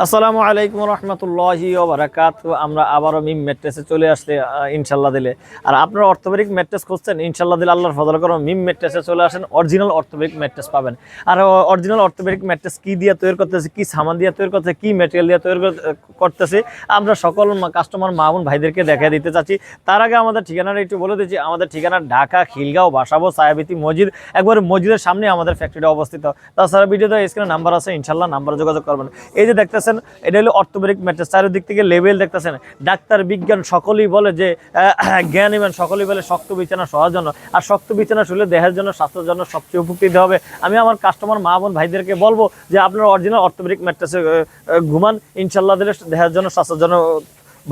আসসালামু আলাইকুম রহমতুল্লাহি ওবরাকাত আমরা আবারও মিম ম্যাট্রেসে চলে আহ, ইনশাল্লাহ দিলে। আর আপনারা অর্থোপেডিক ম্যাট্রেস খুঁজছেন ইনশাল্লাহ দিলে আল্লাহর ফজল করো মিম ম্যাট্রেসে চলে আসেন অরিজিনাল অর্থোপেডিক ম্যাট্রেস পাবেন। আর অরিজিনাল অর্থোপেডিক ম্যাট্রেস কি দিয়ে তৈরি করতেছে কি সামান দিয়ে তৈরি করতেছে কি ম্যাটেরিয়াল দিয়ে তৈরি করতেছে আমরা সকল কাস্টমার মামুন ভাইদেরকে দেখা দিতে চাচ্ছি। তার আগে আমাদের ঠিকানাটা একটু বলে দিচ্ছি আমাদের ঠিকানা ঢাকা খিলগাঁও বাসাবো সায়াবিতি মসজিদ। একবার মসজিদের সামনে আমাদের ফ্যাক্টরিটা অবস্থিত। তাছাড়া ভিডিওতে স্ক্রিনে নাম্বার আছে ইনশাল্লাহ নাম্বার যোগাযোগ করবেন। এই যে দেখতেছেন, এটা হলো অর্থোপেডিক ম্যাট্রেস। চারিদিক থেকে লেভেল দেখতেছেন। ডাক্তার, বিজ্ঞান সকলেই বলে যে জ্ঞান ইমান সকলেই বলে শক্ত বিছানা সহার জন্য। আর শক্ত বিছানা শুলে দেহের জন্য, স্বাস্থ্যের জন্য সবচেয়ে উপকৃত হবে। আমি আমার কাস্টমার মা বোন ভাইদেরকে বলব যে, আপনার অরিজিনাল অর্থোপেডিক ম্যাট্রেসে ঘুমান। ইনশাল্লাহ দিলে দেহের জন্য, স্বাস্থ্যের জন্য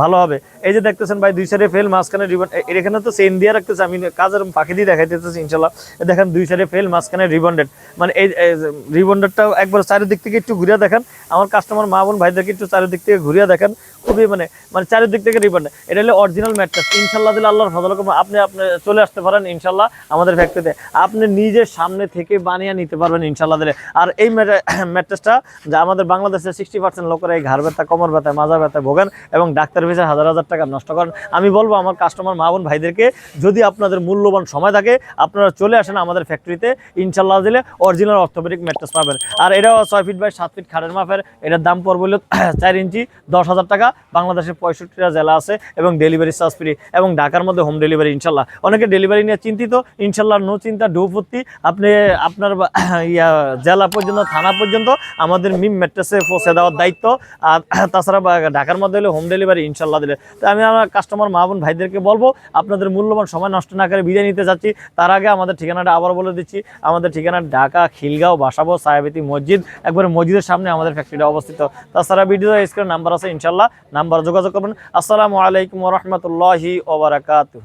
ভালো হবে। এই যে দেখতেছেন ভাই, দুই সাইডে ফেল মাঝখানে রিবন এখানে তো চেন দিয়ে রাখতেছে, আমি কাজের ফাঁকি দিয়ে দেখাইতেছি ইনশাল্লাহ। দেখেন, দুই সাইডে ফেল মাঝখানে রিবন্ডেড মানে এই রিবন্ডেডটা একবার চারিদিক থেকে একটু ঘুরিয়ে দেখেন। আমার কাস্টমার মা বোন ভাইদেরকে একটু চারিদিক থেকে ঘুরিয়ে দেখেন। খুবই মানে মানে চারিদিক থেকে রিবন্ডেড এটা হলো অরিজিনাল ম্যাট্রেস ইনশাল্লাহ দিলে আল্লাহর ফজল আপনি আপনি চলে আসতে পারেন, ইনশাল্লাহ, আমাদের ফ্যাক্টরিতে আপনি নিজের সামনে থেকে বানিয়ে নিতে পারবেন, ইনশাল্লাহ দিলে। আর এই ম্যাট্রেসটা যা আমাদের বাংলাদেশের সিক্সটি পার্সেন্ট লোকেরা এই ঘাড় ব্যথা, কোমর ব্যথা মাজা ব্যথা ভোগেন এবং ডাক্তার ভিসে হাজার হাজার টাকা নষ্ট করেন। আমি বলব আমার কাস্টমার মা বোন, ভাইদেরকে যদি আপনাদের মূল্যবান সময় থাকে, আপনারা চলে আসেন আমাদের ফ্যাক্টরিতে ইনশাল্লাহ দিলে অরিজিনাল অর্থোপেডিক ম্যাট্রেস পাবেন। আর এটাও ছয় ফিট বাই সাত ফিট খাটের মাপের, এটার দাম পড়বে হলো চার ইঞ্চি, দশ হাজার টাকা। বাংলাদেশের পঁয়ষট্টিটা জেলা আছে এবং ডেলিভারি চার্জ ফ্রি এবং ঢাকার মধ্যে হোম ডেলিভারি ইনশাল্লাহ অনেকে ডেলিভারি নিয়ে চিন্তিত ইনশাল্লাহ নো চিন্তা ডো ফুর্তি। আপনি, আপনার ইয়া, জেলা পর্যন্ত, থানা পর্যন্ত আমাদের মিম ম্যাট্রেসে পৌঁছে দেওয়ার দায়িত্ব। আর, তাছাড়া ঢাকার মধ্যে হলে হোম ডেলিভারি ইনশাল্লাহ দিলে। তো আমি আমার কাস্টমার মা বোন ভাইদেরকে বলব, আপনাদের মূল্যবান সময় নষ্ট না করে বিদায় নিতে চাচ্ছি তার আগে আমাদের ঠিকানাটা আবার বলে দিচ্ছি। আমাদের ঠিকানা ঢাকা, খিলগাঁও, বাসাবো, সায়াবিতি মসজিদ। একবার মসজিদের সামনে আমাদের ফ্যাক্টরিটা অবস্থিত। তাছাড়া ভিডিও স্ক্রিন নাম্বার আছে ইনশাল্লাহ নাম্বার যোগাযোগ করবেন। আসসালামু আলাইকুম রহমতুল্লাহি ওবরাকাতু